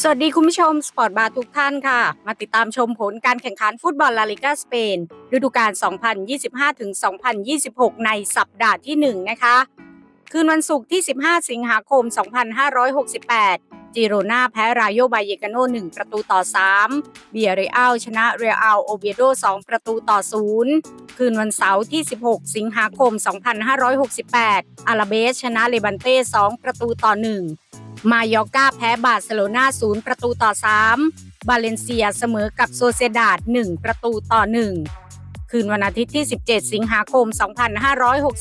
สวัสดีคุณผู้ชม สปอร์ตบาร์ทุกท่านค่ะ มาติดตามชมผลการแข่งขันฟุตบอลลาลิกาสเปนฤดูกาล 2025-2026 ในสัปดาห์ที่ 1 นะคะ คืนวันศุกร์ที่ 15 สิงหาคม 2568 จิโรนาแพ้รายโยบายเยกาโน 1 ประตูต่อ 3 เบียเรอัลชนะเรอัลโอเบียโด 2 ประตูต่อ 0 คืนวันเสาร์ที่ 16 สิงหาคม 2568 อาราเบสชนะเลบันเต้ 2 ประตูต่อ 1 มายอกาแพ้บาร์เซโลนา0ประตูต่อ 3 บาเลนเซียเสมอกับโซเซดาด1 ประตูต่อ 1 คืนวันอาทิตย์ที่ 17 สิงหาคม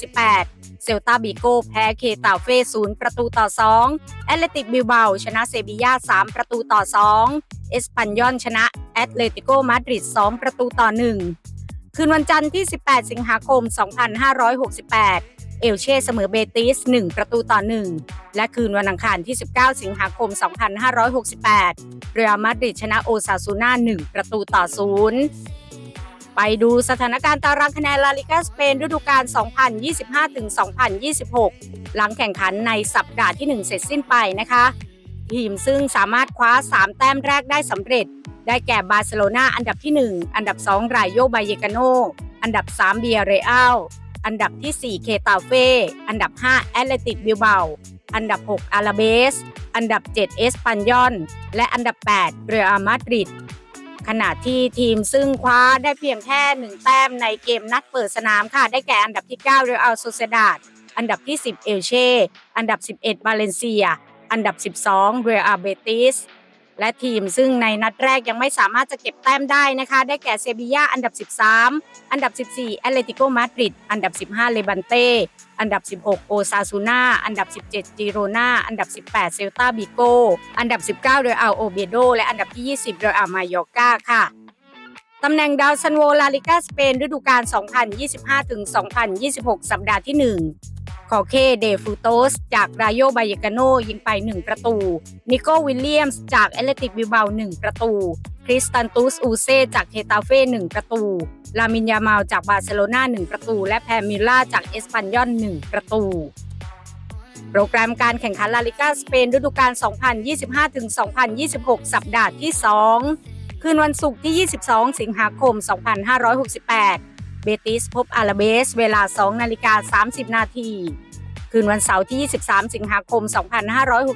2568 เซลตาบิโกแพ้เคตาเฟ่0ประตูต่อ 2 แอตเลติกบิลเบาชนะเซบียา3 ประตูต่อ 2 เอสปันยอนชนะแอตเลติโกมาดริด2 ประตูต่อ 1 คืนวันจันทร์ที่ 18 สิงหาคม 2568 เอลเช่เสมอเบติส 1 ประตูต่อ 1 และคืนวันอังคารที่ 19 สิงหาคม 2568 เรอัลมาดริดชนะโอซาซูน่า 1 ประตูต่อ 0 ไปดูสถานการณ์ตารางคะแนนลาลิกาสเปนฤดูกาล 2025-2026 หลังแข่งขันในสัปดาห์ที่ 1 เสร็จสิ้นไปนะคะ ทีมซึ่งสามารถคว้า 3 แต้มแรกได้สำเร็จ ได้แก่บาร์เซโลนาอันดับที่ 1 อันดับ2ไรโยบายเยกาโนอันดับ 3 เบียเรอัล อันดับที่ 4 เคตาเฟ่ อันดับ 5 แอตเลติกบิลเบา อันดับ 6 อาราเบส อันดับ 7 เอสปันยอน และอันดับ 8 เรอัลมาดริด ขณะที่ทีมซึ่งคว้าได้เพียงแค่ 1 แต้มในเกมนัดเปิดสนามค่ะ ได้แก่อันดับที่ 9 เรอัลโซเซดาด อันดับที่ 10 เอลเช่ อันดับ 11 บาเลนเซีย อันดับ 12 เรอัลเบติส และทีมซึ่งในนัดแรกยังไม่สามารถจะเก็บแต้มได้นะคะ ได้แก่เซบียาอันดับ 13 อันดับ 14 แอตเลติโกมาดริด อันดับ 15 เลบันเต้ อันดับ 16 โอซาซูนาอันดับ 17 จิโรนาอันดับ 18 เซลตาบิโก อันดับ 19 เรอัลโอเบโด และอันดับที่ 20 เรอัลมายอกาค่ะตำแหน่งดาวซันโวลาลิกาสเปนฤดูกาล 2025-2026 สัปดาห์ที่ 1 อเคเดฟูโตส จากรายโยบายกาโนยิงไป 1 ประตู นิโกวิลเลียมส์จากแอเลติกบิลเบา1ประตู คริสตันตุสอูเซจากเฮตาเฟ่1ประตู ลามินยามาลจากบาร์เซโลนา1ประตู และแพมิลล่าจากเอสปันยอน1ประตูโปรแกรมการแข่งขันลาลิกาสเปนฤดูกาล 2025-2026 สัปดาห์ที่ 2 คืนวันศุกร์ที่ 22 สิงหาคม 2568 เบติสพบอาราเบส เวลา 2 นาฬิกา 30 นาที คืนวันเสาร์ที่ 23 สิงหาคม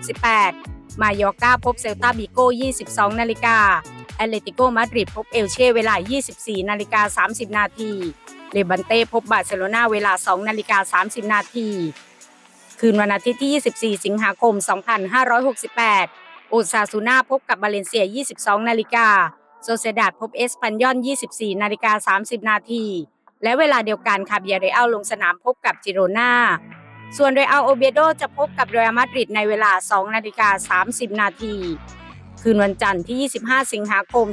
2568 มายอร์กาพบเซลตาบิโก22 นาฬิกาแอตเลติโกมาดริดพบเอลเช่เวลา 24 นาฬิกา 30 นาทีเลบันเต้พบบาร์เซโลนาเวลา 2 นาฬิกา 30 นาที คืนวันอาทิตย์ที่ 24 สิงหาคม 2568 โอซาซูน่าพบกับบาเลนเซีย 22 นาฬิกาโซเซดาดพบเอสปันยอน 24 นาฬิกา 30 นาที และเวลาเดียวกันคาเบียเรอัลลงสนามพบกับจิโรนาส่วนเรอัลโอเบโดจะพบกับเรอัลมาดริดในเวลา 2 นาฬิกา 30 นาที คืนวันจันทร์ที่ 25 สิงหาคม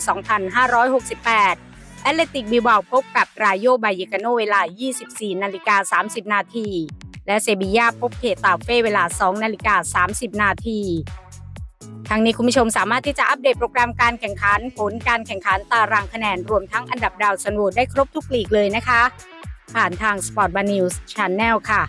2568 แอตเลติกบิลเบาพบกับรายโยบายเยกาโนเวลา 24 นาฬิกา 30 นาที และเซบียาพบเคตาเฟ่เวลา 2 นาฬิกา 30 นาที ทางนี้คุณผู้ชมสามารถที่จะอัปเดตโปรแกรมการแข่งขัน ผลการแข่งขันตารางคะแนนรวมทั้งอันดับดาวซันโวได้ครบทุกลีกเลยนะคะ ผ่านทาง Sport b a News Channel ค่ะ